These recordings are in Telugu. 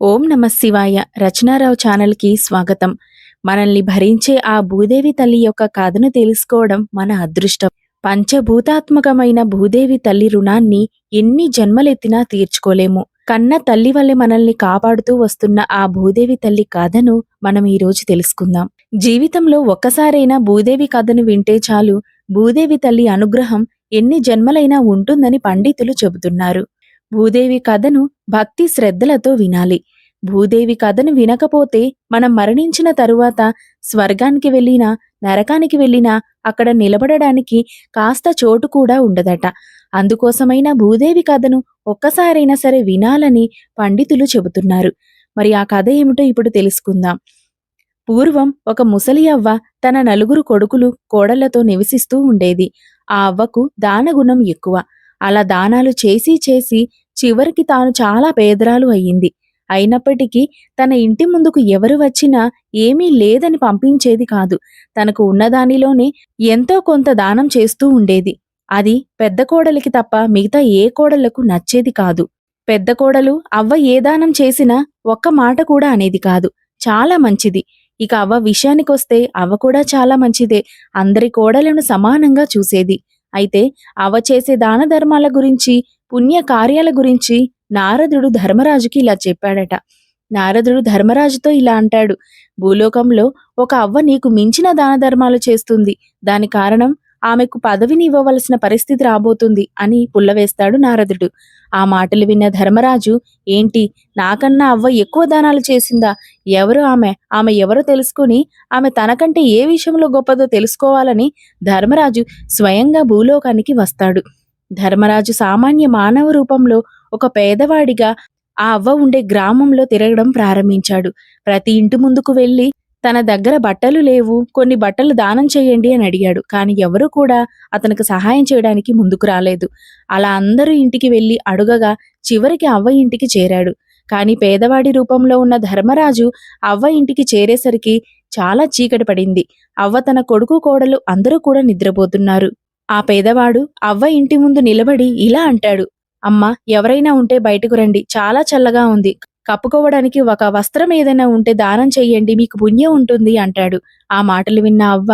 ఓం నమ శివాయ. రచనారావు ఛానల్కి స్వాగతం. మనల్ని భరించే ఆ భూదేవి తల్లి యొక్క కథను తెలుసుకోవడం మన అదృష్టం. పంచభూతాత్మకమైన భూదేవి తల్లి రుణాన్ని ఎన్ని జన్మలెత్తినా తీర్చుకోలేము. కన్న తల్లి వల్లే మనల్ని కాపాడుతూ వస్తున్న ఆ భూదేవి తల్లి కథను మనం ఈరోజు తెలుసుకుందాం. జీవితంలో ఒక్కసారైనా భూదేవి కథను వింటే చాలు. భూదేవి తల్లి అనుగ్రహం ఎన్ని జన్మలైనా ఉంటుందని పండితులు చెబుతున్నారు. భూదేవి కథను భక్తి శ్రద్ధలతో వినాలి. భూదేవి కథను వినకపోతే మనం మరణించిన తరువాత స్వర్గానికి వెళ్ళినా నరకానికి వెళ్ళినా అక్కడ నిలబడడానికి కాస్త చోటు కూడా ఉండదట. అందుకోసమైనా భూదేవి కథను ఒక్కసారైనా సరే వినాలని పండితులు చెబుతున్నారు. మరి ఆ కథ ఏమిటో ఇప్పుడు తెలుసుకుందాం. పూర్వం ఒక ముసలి అవ్వ తన నలుగురు కొడుకులు కోడళ్ళతో నివసిస్తూ ఉండేది. ఆ అవ్వకు దానగుణం ఎక్కువ. అలా దానాలు చేసి చేసి చివరికి తాను చాలా పేదరాలు అయ్యింది. అయినప్పటికీ తన ఇంటి ముందుకు ఎవరు వచ్చినా ఏమీ లేదని పంపించేది కాదు. తనకు ఉన్నదానిలోనే ఎంతో కొంత దానం చేస్తూ ఉండేది. అది పెద్ద కోడలికి తప్ప మిగతా ఏ కోడళ్ళకు నచ్చేది కాదు. పెద్ద కోడలు అవ్వ ఏ దానం చేసినా ఒక్క మాట కూడా అనేది కాదు. చాలా మంచిది. ఇక అవ్వ విషయానికొస్తే అవ్వ కూడా చాలా మంచిదే. అందరి కోడలను సమానంగా చూసేది. అయితే అవ చేసే దాన ధర్మాల గురించి పుణ్య కార్యాల గురించి నారదుడు ధర్మరాజుకి ఇలా చెప్పాడట. నారదుడు ధర్మరాజుతో ఇలా అంటాడు భూలోకంలో ఒక అవ్వ నీకు మించిన దాన ధర్మాలు చేస్తుంది. దాని కారణం ఆమెకు పదవిని ఇవ్వవలసిన పరిస్థితి రాబోతుంది అని పుల్లవేస్తాడు నారదుడు. ఆ మాటలు విన్న ధర్మరాజు ఏంటి నాకన్నా అవ్వ ఎక్కువ దానాలు చేసిందా? ఎవరు ఆమె? ఆమె ఎవరో తెలుసుకుని ఆమె తనకంటే ఏ విషయంలో గొప్పదో తెలుసుకోవాలని ధర్మరాజు స్వయంగా భూలోకానికి వస్తాడు. ధర్మరాజు సామాన్య మానవ రూపంలో ఒక పేదవాడిగా ఆ అవ్వ ఉండే గ్రామంలో తిరగడం ప్రారంభించాడు. ప్రతి ఇంటి ముందుకు వెళ్ళి తన దగ్గర బట్టలు లేవు కొన్ని బట్టలు దానం చేయండి అని అడిగాడు. కానీ ఎవరూ కూడా అతనికి సహాయం చేయడానికి ముందుకు రాలేదు. అలా అందరూ ఇంటికి వెళ్ళి అడుగగా చివరికి అవ్వ ఇంటికి చేరాడు. కానీ పేదవాడి రూపంలో ఉన్న ధర్మరాజు అవ్వ ఇంటికి చేరేసరికి చాలా చీకటి పడింది. అవ్వ తన కొడుకు కోడలు అందరూ కూడా నిద్రపోతున్నారు. ఆ పేదవాడు అవ్వ ఇంటి ముందు నిలబడి ఇలా అంటాడు. అమ్మ ఎవరైనా ఉంటే బయటకు రండి. చాలా చల్లగా ఉంది. కప్పుకోవడానికి ఒక వస్త్రం ఏదైనా ఉంటే దానం చెయ్యండి మీకు పుణ్యం ఉంటుంది అంటాడు. ఆ మాటలు విన్న అవ్వ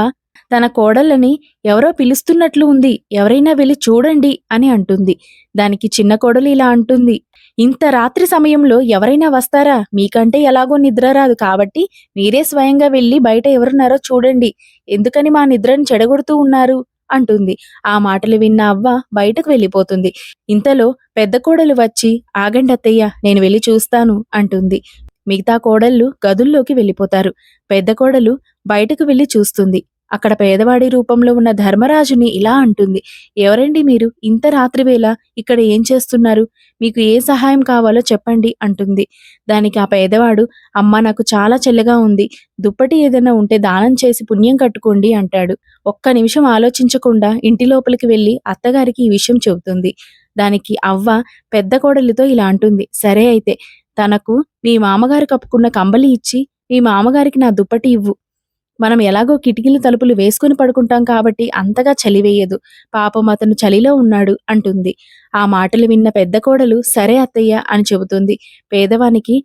తన కోడళ్ళని ఎవరో పిలుస్తున్నట్లు ఉంది ఎవరైనా వెళ్ళి చూడండి అని అంటుంది. దానికి చిన్న కోడలు ఇలా అంటుంది ఇంత రాత్రి సమయంలో ఎవరైనా వస్తారా? మీకంటే ఎలాగో నిద్ర రాదు కాబట్టి మీరే స్వయంగా వెళ్ళి బయట ఎవరున్నారో చూడండి ఎందుకని మా నిద్రను చెడగొడుతూ ఉన్నారు? అంటుంది. ఆ మాటలు విన్న అవ్వ బయటకు వెళ్ళిపోతుంది. ఇంతలో పెద్ద కోడలు వచ్చి ఆగండి అత్తయ్య నేను వెళ్ళి చూస్తాను అంటుంది. మిగతా కోడళ్ళు గదుల్లోకి వెళ్ళిపోతారు. పెద్ద కోడలు బయటకు వెళ్ళి చూస్తుంది. అక్కడ పేదవాడి రూపంలో ఉన్న ధర్మరాజుని ఇలా అంటుంది. ఎవరండి మీరు? ఇంత రాత్రివేళ ఇక్కడ ఏం చేస్తున్నారు? మీకు ఏ సహాయం కావాలో చెప్పండి అంటుంది. దానికి ఆ పేదవాడు అమ్మ నాకు చాలా చెల్లగా ఉంది. దుప్పటి ఏదైనా ఉంటే దానం చేసి పుణ్యం కట్టుకోండి అంటాడు. ఒక్క నిమిషం ఆలోచించకుండా ఇంటి లోపలికి వెళ్ళి అత్తగారికి ఈ విషయం చెబుతుంది. దానికి అవ్వ పెద్ద కోడలితో ఇలా అంటుంది. సరే అయితే తనకు మీ మామగారు కప్పుకున్న కంబలి ఇచ్చి మీ మామగారికి నా దుప్పటి ఇవ్వు. మనం ఎలాగో కిటికీలు తలుపులు వేసుకుని పడుకుంటాం కాబట్టి అంతగా చలివేయదు. పాపం అతను చలిలో ఉన్నాడు అంటుంది. ఆ మాటలు విన్న పెద్ద కోడలు సరే అత్తయ్య అని చెబుతుంది. పేదవానికి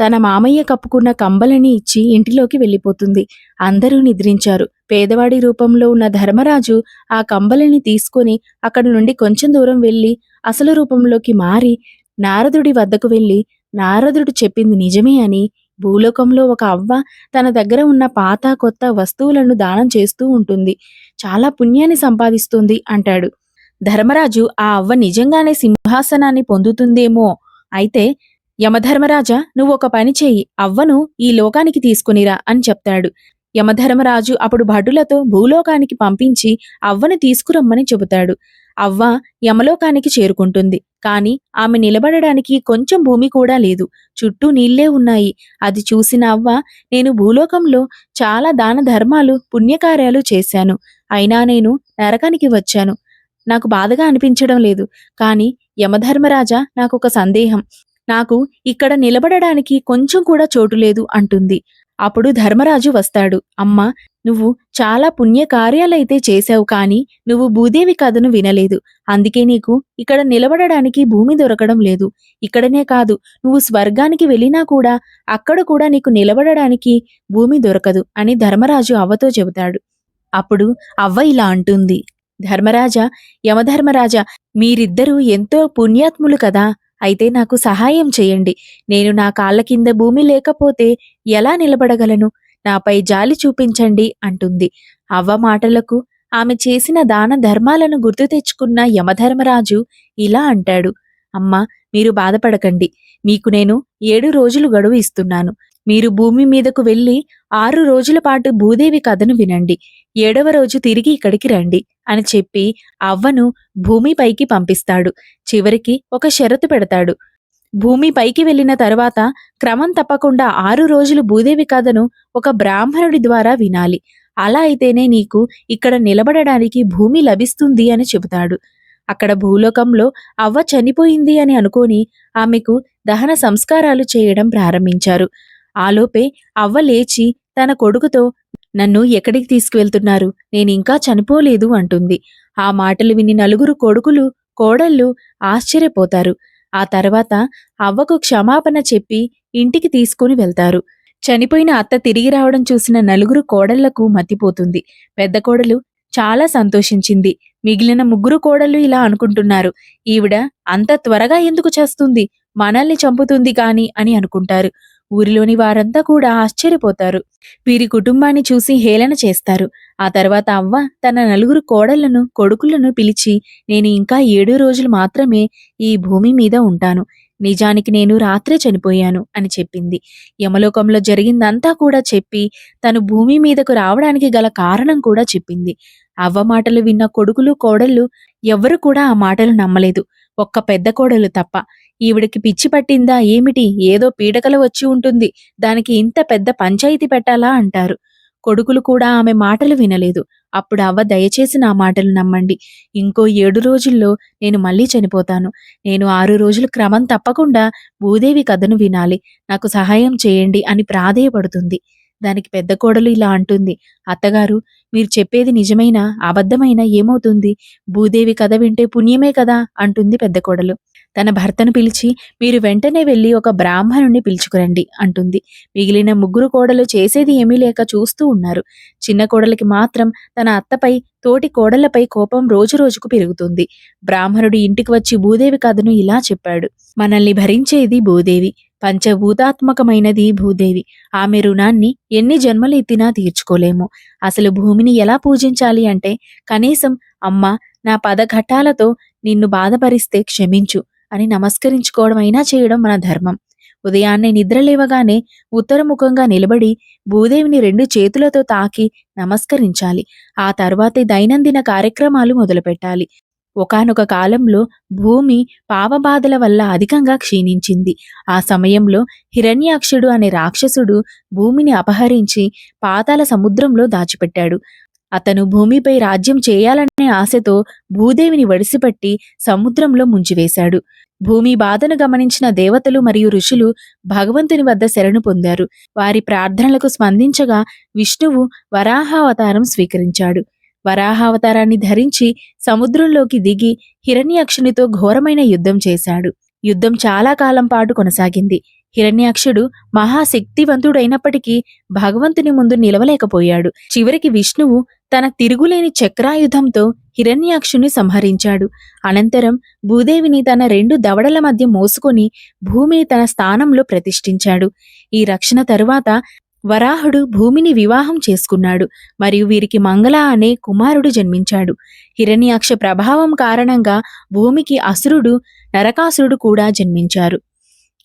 తన మామయ్య కప్పుకున్న కంబలని ఇచ్చి ఇంటిలోకి వెళ్ళిపోతుంది. అందరూ నిద్రించారు. పేదవాడి రూపంలో ఉన్న ధర్మరాజు ఆ కంబలని తీసుకొని అక్కడి నుండి కొంచెం దూరం వెళ్ళి అసలు రూపంలోకి మారి నారదుడి వద్దకు వెళ్ళి నారదుడు చెప్పింది నిజమే అని భూలోకంలో ఒక అవ్వ తన దగ్గర ఉన్న పాత కొత్త వస్తువులను దానం చేస్తూ ఉంటుంది. చాలా పుణ్యాన్ని సంపాదిస్తుంది అంటాడు. ధర్మరాజు ఆ అవ్వ నిజంగానే సింహాసనాన్ని పొందుతుందేమో? అయితే యమధర్మరాజా నువ్వు ఒక పని చేయి. అవ్వను ఈ లోకానికి తీసుకునిరా అని చెప్తాడు. యమధర్మరాజు అప్పుడు భటులతో భూలోకానికి పంపించి అవ్వను తీసుకురమ్మని చెబుతాడు. అవ్వ యమలోకానికి చేరుకుంటుంది. కాని ఆమె నిలబడడానికి కొంచెం భూమి కూడా లేదు. చుట్టూ నీళ్ళే ఉన్నాయి. అది చూసిన అవ్వ నేను భూలోకంలో చాలా దాన ధర్మాలు పుణ్యకార్యాలు చేశాను. అయినా నేను నరకానికి వచ్చాను. నాకు బాధగా అనిపించడం లేదు. కాని యమధర్మరాజా నాకు ఒక సందేహం. నాకు ఇక్కడ నిలబడడానికి కొంచెం కూడా చోటు లేదు అంటుంది. అప్పుడు ధర్మరాజు వస్తాడు. అమ్మా నువ్వు చాలా పుణ్యకార్యాలైతే చేశావు కాని నువ్వు భూదేవి కథను వినలేదు. అందుకే నీకు ఇక్కడ నిలబడడానికి భూమి దొరకడం లేదు. ఇక్కడనే కాదు నువ్వు స్వర్గానికి వెళ్ళినా కూడా అక్కడ కూడా నీకు నిలబడడానికి భూమి దొరకదు అని ధర్మరాజు అవ్వతో చెబుతాడు. అప్పుడు అవ్వ ఇలా అంటుంది. ధర్మరాజా యమధర్మరాజా మీరిద్దరూ ఎంతో పుణ్యాత్ములు కదా. అయితే నాకు సహాయం చేయండి. నేను నా కాళ్ళ కింద భూమి లేకపోతే ఎలా నిలబడగలను? నాపై జాలి చూపించండి అంటుంది. అవ్వ మాటలకు ఆమె చేసిన దాన ధర్మాలను గుర్తు తెచ్చుకున్న యమధర్మరాజు ఇలా అంటాడు. అమ్మ మీరు బాధపడకండి. మీకు నేను ఏడు రోజులు గడువు ఇస్తున్నాను. మీరు భూమి మీదకు వెళ్ళి ఆరు రోజుల పాటు భూదేవి కథను వినండి. ఏడవ రోజు తిరిగి ఇక్కడికి రండి అని చెప్పి అవ్వను భూమిపైకి పంపిస్తాడు. చివరికి ఒక షరతు పెడతాడు. భూమి పైకి వెళ్ళిన తర్వాత క్రమం తప్పకుండా ఆరు రోజులు భూదేవి కథను ఒక బ్రాహ్మణుడి ద్వారా వినాలి. అలా అయితేనే నీకు ఇక్కడ నిలబడడానికి భూమి లభిస్తుంది అని చెబుతాడు. అక్కడ భూలోకంలో అవ్వ చనిపోయింది అని అనుకొని ఆమెకు దహన సంస్కారాలు చేయడం ప్రారంభించారు. ఆలోపే అవ్వ లేచి తన కొడుకుతో నన్ను ఎక్కడికి తీసుకువెళ్తున్నారు? నేనింకా చనిపోలేదు అంటుంది. ఆ మాటలు విని నలుగురు కొడుకులు కోడళ్ళు ఆశ్చర్యపోతారు. ఆ తర్వాత అవ్వకు క్షమాపణ చెప్పి ఇంటికి తీసుకుని వెళ్తారు. చనిపోయిన అత్త తిరిగి రావడం చూసిన నలుగురు కోడళ్ళకు మతిపోతుంది. పెద్ద కోడలు చాలా సంతోషించింది. మిగిలిన ముగ్గురు కోడళ్ళు ఇలా అనుకుంటున్నారు. ఈవిడ అంత త్వరగా ఎందుకు చేస్తుంది? మనల్ని చంపుతుంది కాని అని అనుకుంటారు. ఊరిలోని వారంతా కూడా ఆశ్చర్యపోతారు. వీరి కుటుంబాన్ని చూసి హేళన చేస్తారు. ఆ తర్వాత అవ్వ తన నలుగురు కోడళ్ళను కొడుకులను పిలిచి నేను ఇంకా ఏడు రోజులు మాత్రమే ఈ భూమి మీద ఉంటాను. నిజానికి నేను రాత్రే చనిపోయాను అని చెప్పింది. యమలోకంలో జరిగిందంతా కూడా చెప్పి తను భూమి మీదకు రావడానికి గల కారణం కూడా చెప్పింది. అవ్వ మాటలు విన్న కొడుకులు కోడళ్ళు ఎవ్వరు కూడా ఆ మాటలు నమ్మలేదు. ఒక్క పెద్ద కోడలు తప్ప. ఈవిడికి పిచ్చి పట్టిందా ఏమిటి? ఏదో పీడకల వచ్చి ఉంటుంది. దానికి ఇంత పెద్ద పంచాయితీ పెట్టాలా అంటారు. కొడుకులు కూడా ఆమె మాటలు వినలేదు. అప్పుడు అవ్వ దయచేసి నా మాటలు నమ్మండి. ఇంకో ఏడు రోజుల్లో నేను మళ్ళీ చనిపోతాను. నేను ఆరు రోజులు క్రమం తప్పకుండా భూదేవి కథను వినాలి. నాకు సహాయం చేయండి అని ప్రాధేయపడుతుంది. దానికి పెద్ద కోడలు ఇలా అంటుంది. అత్తగారు మీరు చెప్పేది నిజమైనా అబద్ధమైనా ఏమవుతుంది? భూదేవి కథ వింటే పుణ్యమే కదా? అంటుంది పెద్ద కోడలు. తన భర్తను పిలిచి మీరు వెంటనే వెళ్ళి ఒక బ్రాహ్మణుణ్ణి పిలుచుకురండి అంటుంది. మిగిలిన ముగ్గురు కోడలు చేసేది ఏమీ లేక చూస్తూ ఉన్నారు. చిన్న కోడలికి మాత్రం తన అత్తపై తోటి కోడళ్ళపై కోపం రోజు రోజుకు పెరుగుతుంది. బ్రాహ్మణుడు ఇంటికి వచ్చి భూదేవి కథను ఇలా చెప్పాడు. మనల్ని భరించేది భూదేవి. పంచభూతాత్మకమైనది భూదేవి. ఆమె రుణాన్ని ఎన్ని జన్మలు ఎత్తినా తీర్చుకోలేము. అసలు భూమిని ఎలా పూజించాలి అంటే కనీసం అమ్మ నా పదఘట్టాలతో నిన్ను బాధపరిస్తే క్షమించు. అని నమస్కరించుకోవడం అయినా చేయడం మన ధర్మం. ఉదయాన్నే నిద్రలేవగానే ఉత్తరముఖంగా నిలబడి భూదేవిని రెండు చేతులతో తాకి నమస్కరించాలి. ఆ తర్వాతే దైనందిన కార్యక్రమాలు మొదలుపెట్టాలి. ఒకానొక కాలంలో భూమి పావబాధల వల్ల అధికంగా క్షీణించింది. ఆ సమయంలో హిరణ్యాక్షుడు అనే రాక్షసుడు భూమిని అపహరించి పాతాల సముద్రంలో దాచిపెట్టాడు. అతను భూమిపై రాజ్యం చేయాలనే ఆశతో భూదేవిని వడిసిపట్టి సముద్రంలో ముంచివేశాడు. భూమి బాధను గమనించిన దేవతలు మరియు ఋషులు భగవంతుని వద్ద శరణు పొందారు. వారి ప్రార్థనలకు స్పందించగా విష్ణువు వరాహావతారం స్వీకరించాడు. వరాహావతారాన్ని ధరించి సముద్రంలోకి దిగి హిరణ్యాక్షునితో ఘోరమైన యుద్ధం చేశాడు. యుద్ధం చాలా కాలం పాటు కొనసాగింది. హిరణ్యాక్షుడు మహాశక్తివంతుడైనప్పటికీ భగవంతుని ముందు నిలవలేకపోయాడు. చివరికి విష్ణువు తన తిరుగులేని చక్రాయుధంతో హిరణ్యాక్షుని సంహరించాడు. అనంతరం భూదేవిని తన రెండు దవడల మధ్య మోసుకొని భూమిని తన స్థానంలో ప్రతిష్ఠించాడు. ఈ రక్షణ తరువాత వరాహుడు భూమిని వివాహం చేసుకున్నాడు మరియు వీరికి మంగళ అనే కుమారుడు జన్మించాడు. హిరణ్యాక్ష ప్రభావం కారణంగా భూమికి అసురుడు నరకాసురుడు కూడా జన్మించారు.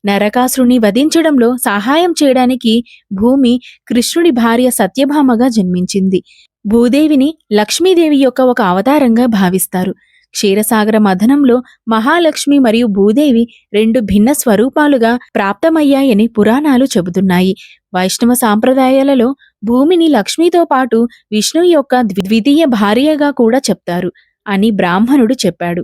నరకాసురుని వధించడంలో సహాయం చేయడానికి భూమి కృష్ణుడి భార్య సత్యభామగా జన్మించింది. భూదేవిని లక్ష్మీదేవి యొక్క ఒక అవతారంగా భావిస్తారు. క్షీరసాగర మథనంలో మహాలక్ష్మి మరియు భూదేవి రెండు భిన్న స్వరూపాలుగా ప్రాప్తమయ్యాయని పురాణాలు చెబుతున్నాయి. వైష్ణవ సాంప్రదాయాలలో భూమిని లక్ష్మితో పాటు విష్ణు యొక్క ద్వితీయ భార్యగా కూడా చెప్తారు అని బ్రాహ్మణుడు చెప్పాడు.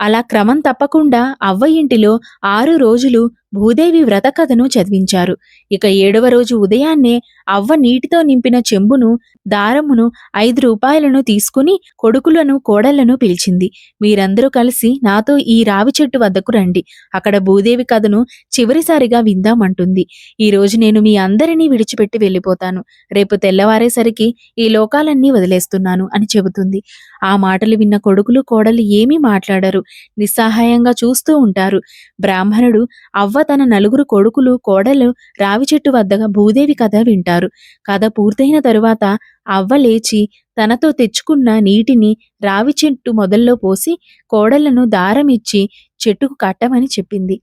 అలా క్రమం తప్పకుండా అవ్వ ఇంటిలో ఆరు రోజులు భూదేవి వ్రత కథను చదివించారు. ఇక ఏడవ రోజు ఉదయాన్నే అవ్వ నీటితో నింపిన చెంబును దారమును ఐదు రూపాయలను తీసుకుని కొడుకులను కోడళ్ళను పిలిచింది. మీరందరూ కలిసి నాతో ఈ రావి చెట్టు వద్దకు రండి. అక్కడ భూదేవి కథను చివరిసారిగా విందామంటుంది. ఈ రోజు నేను మీ అందరినీ విడిచిపెట్టి వెళ్ళిపోతాను. రేపు తెల్లవారేసరికి ఈ లోకాలన్నీ వదిలేస్తున్నాను అని చెబుతుంది. ఆ మాటలు విన్న కొడుకులు కోడలు ఏమీ మాట్లాడరు. నిస్సహాయంగా చూస్తూ ఉంటారు. బ్రాహ్మణుడు అవ్వ తన నలుగురు కొడుకులు కోడలు రావి చెట్టు వద్దగా భూదేవి కథ వింటారు. కథ పూర్తయిన తరువాత అవ్వ లేచి తనతో తెచ్చుకున్న నీటిని రావి చెట్టు మొదల్లో పోసి కోడళ్ళను దారం ఇచ్చి చెట్టుకు కట్టమని చెప్పింది.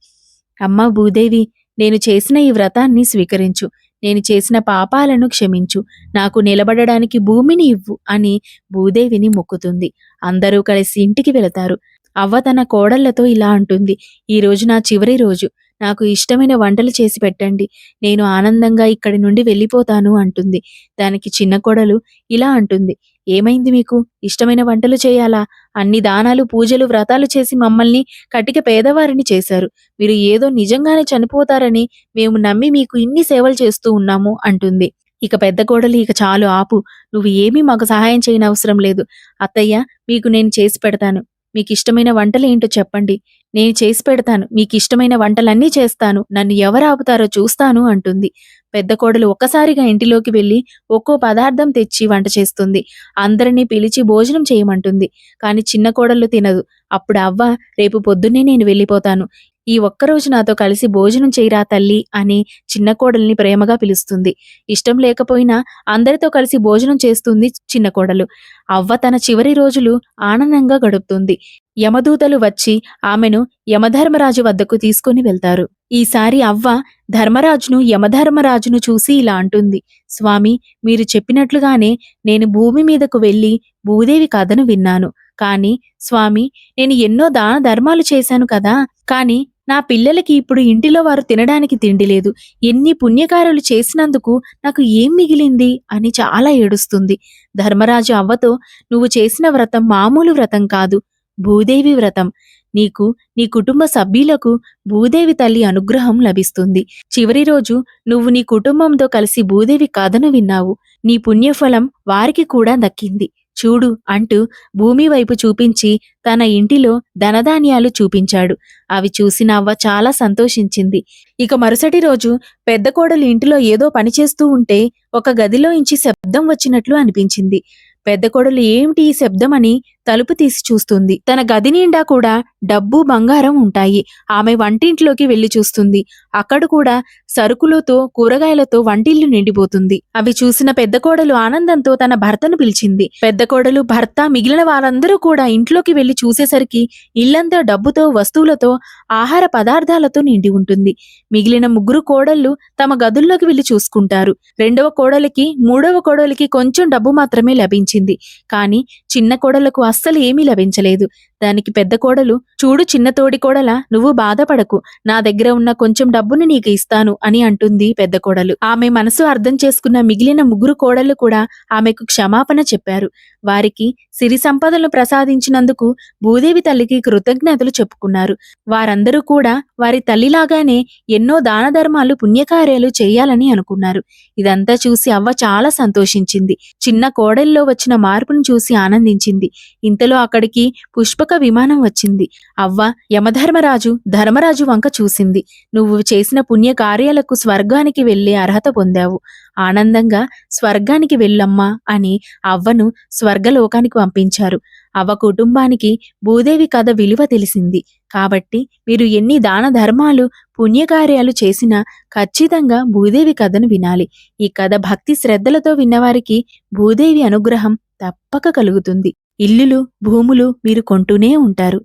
అమ్మ భూదేవి నేను చేసిన ఈ వ్రతాన్ని స్వీకరించు. నేను చేసిన పాపాలను క్షమించు. నాకు నిలబడడానికి భూమిని ఇవ్వు అని భూదేవిని మొక్కుతుంది. అందరూ కలిసి ఇంటికి వెళతారు. అవ్వ తన కోడళ్ళతో ఇలా అంటుంది. ఈ రోజు నా చివరి రోజు. నాకు ఇష్టమైన వంటలు చేసి పెట్టండి. నేను ఆనందంగా ఇక్కడి నుండి వెళ్ళిపోతాను అంటుంది. దానికి చిన్న కోడలు ఇలా అంటుంది. ఏమైంది మీకు? ఇష్టమైన వంటలు చేయాలా? అన్ని దానాలు పూజలు వ్రతాలు చేసి మమ్మల్ని కటిక పేదవారిని చేశారు. మీరు ఏదో నిజంగానే చనిపోతారని మేము నమ్మి మీకు ఇన్ని సేవలు చేస్తూ ఉన్నాము అంటుంది. ఇక పెద్ద కోడలు ఇక చాలు ఆపు. నువ్వు ఏమీ మాకు సహాయం చేయనవసరం లేదు. అత్తయ్య మీకు నేను చేసి పెడతాను. మీకు ఇష్టమైన వంటలు ఏంటో చెప్పండి. నేను చేసి పెడతాను. మీకు ఇష్టమైన వంటలన్నీ చేస్తాను. నన్ను ఎవరు ఆపుతారో చూస్తాను అంటుంది. పెద్ద కోడలు ఒక్కసారిగా ఇంటిలోకి వెళ్ళి ఒక్కో పదార్థం తెచ్చి వంట చేస్తుంది. అందరినీ పిలిచి భోజనం చేయమంటుంది. కానీ చిన్న కోడలు తినదు. అప్పుడు అవ్వ రేపు పొద్దున్నే నేను వెళ్ళిపోతాను. ఈ ఒక్కరోజు నాతో కలిసి భోజనం చేయరా తల్లి అని చిన్న కోడల్ని ప్రేమగా పిలుస్తుంది. ఇష్టం లేకపోయినా అందరితో కలిసి భోజనం చేస్తుంది చిన్న కోడలు. అవ్వ తన చివరి రోజులు ఆనందంగా గడుపుతుంది. యమదూతలు వచ్చి ఆమెను యమధర్మరాజు వద్దకు తీసుకుని వెళ్తారు. ఈసారి అవ్వ ధర్మరాజును యమధర్మరాజును చూసి ఇలా అంటుంది. స్వామి మీరు చెప్పినట్లుగానే నేను భూమి మీదకు వెళ్ళి భూదేవి కథను విన్నాను. కాని స్వామి నేను ఎన్నో దాన ధర్మాలు చేశాను కదా. కాని నా పిల్లలకి ఇప్పుడు ఇంటిలో వారు తినడానికి తిండి లేదు. ఎన్ని పుణ్యకార్యాలు చేసినందుకు నాకు ఏం మిగిలింది? అని చాలా ఏడుస్తుంది. ధర్మరాజు అవ్వతో నువ్వు చేసిన వ్రతం మామూలు వ్రతం కాదు. భూదేవి వ్రతం. నీకు నీ కుటుంబ సభ్యులకు భూదేవి తల్లి అనుగ్రహం లభిస్తుంది. చివరి రోజు నువ్వు నీ కుటుంబంతో కలిసి భూదేవి కథను విన్నావు. నీ పుణ్యఫలం వారికి కూడా దక్కింది. చూడు అంటూ భూమి వైపు చూపించి తన ఇంటిలో ధనధాన్యాలు చూపించాడు. అవి చూసిన అవ్వ చాలా సంతోషించింది. ఇక మరుసటి రోజు పెద్ద కోడలు ఇంటిలో ఏదో పనిచేస్తూ ఉంటే ఒక గదిలో ఇంచి శబ్దం వచ్చినట్లు అనిపించింది. పెద్ద కోడలు ఏమిటి ఈ శబ్దం అని తలుపు తీసి చూస్తుంది. తన గది నిండా కూడా డబ్బు బంగారం ఉంటాయి. ఆమె వంటింట్లోకి వెళ్ళి చూస్తుంది. అక్కడ కూడా సరుకులతో కూరగాయలతో వంటిల్లు నిండిపోతుంది. అవి చూసిన పెద్ద కోడలు ఆనందంతో తన భర్తను పిలిచింది. పెద్ద కోడలు భర్త మిగిలిన వారందరూ కూడా ఇంట్లోకి వెళ్ళి చూసేసరికి ఇల్లంతా డబ్బుతో వస్తువులతో ఆహార పదార్థాలతో నిండి ఉంటుంది. మిగిలిన ముగ్గురు కోడళ్ళు తమ గదుల్లోకి వెళ్ళి చూసుకుంటారు. రెండవ కోడలికి మూడవ కోడలికి కొంచెం డబ్బు మాత్రమే లభించింది. కానీ చిన్న కోడలకు అస్సలు ఏమీ లభించలేదు. దానికి పెద్ద కోడలు చూడు చిన్న తోడి కోడల నువ్వు బాధపడకు. నా దగ్గర ఉన్న కొంచెం డబ్బుని నీకు ఇస్తాను అని అంటుంది పెద్ద కోడలు. ఆమె మనసు అర్థం చేసుకున్న మిగిలిన ముగ్గురు కోడళ్ళు కూడా ఆమెకు క్షమాపణ చెప్పారు. వారికి సిరి సంపదలను ప్రసాదించినందుకు భూదేవి తల్లికి కృతజ్ఞతలు చెప్పుకున్నారు. వారందరూ కూడా వారి తల్లిలాగానే ఎన్నో దాన ధర్మాలు పుణ్యకార్యాలు చేయాలని అనుకున్నారు. ఇదంతా చూసి అవ్వ చాలా సంతోషించింది. చిన్న కోడల్లో వచ్చిన మార్పును చూసి ఆనందించింది. ఇంతలో అక్కడికి పుష్పక విమానం వచ్చింది. అవ్వ యమధర్మరాజు ధర్మరాజు వంక చూసింది. నువ్వు చేసిన పుణ్య కార్యాలకు స్వర్గానికి వెళ్ళే అర్హత పొందావు. ఆనందంగా స్వర్గానికి వెళ్ళమ్మా అని అవ్వను స్వర్గలోకానికి పంపించారు. అవ్వ కుటుంబానికి భూదేవి కథ విలువ తెలిసింది. కాబట్టి మీరు ఎన్ని దాన ధర్మాలు పుణ్యకార్యాలు చేసినా ఖచ్చితంగా భూదేవి కథను వినాలి. ఈ కథ భక్తి శ్రద్ధలతో విన్నవారికి భూదేవి అనుగ్రహం తప్పక కలుగుతుంది. ఇల్లులు భూములు మీరు కొంటూనే ఉంటారు.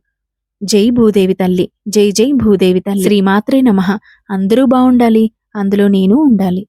జై భూదేవి తల్లి జై జై భూదేవి తల్లి. శ్రీమాత్రే నమః. అందరూ బావుండాలి. అందులో నేను ఉండాలి.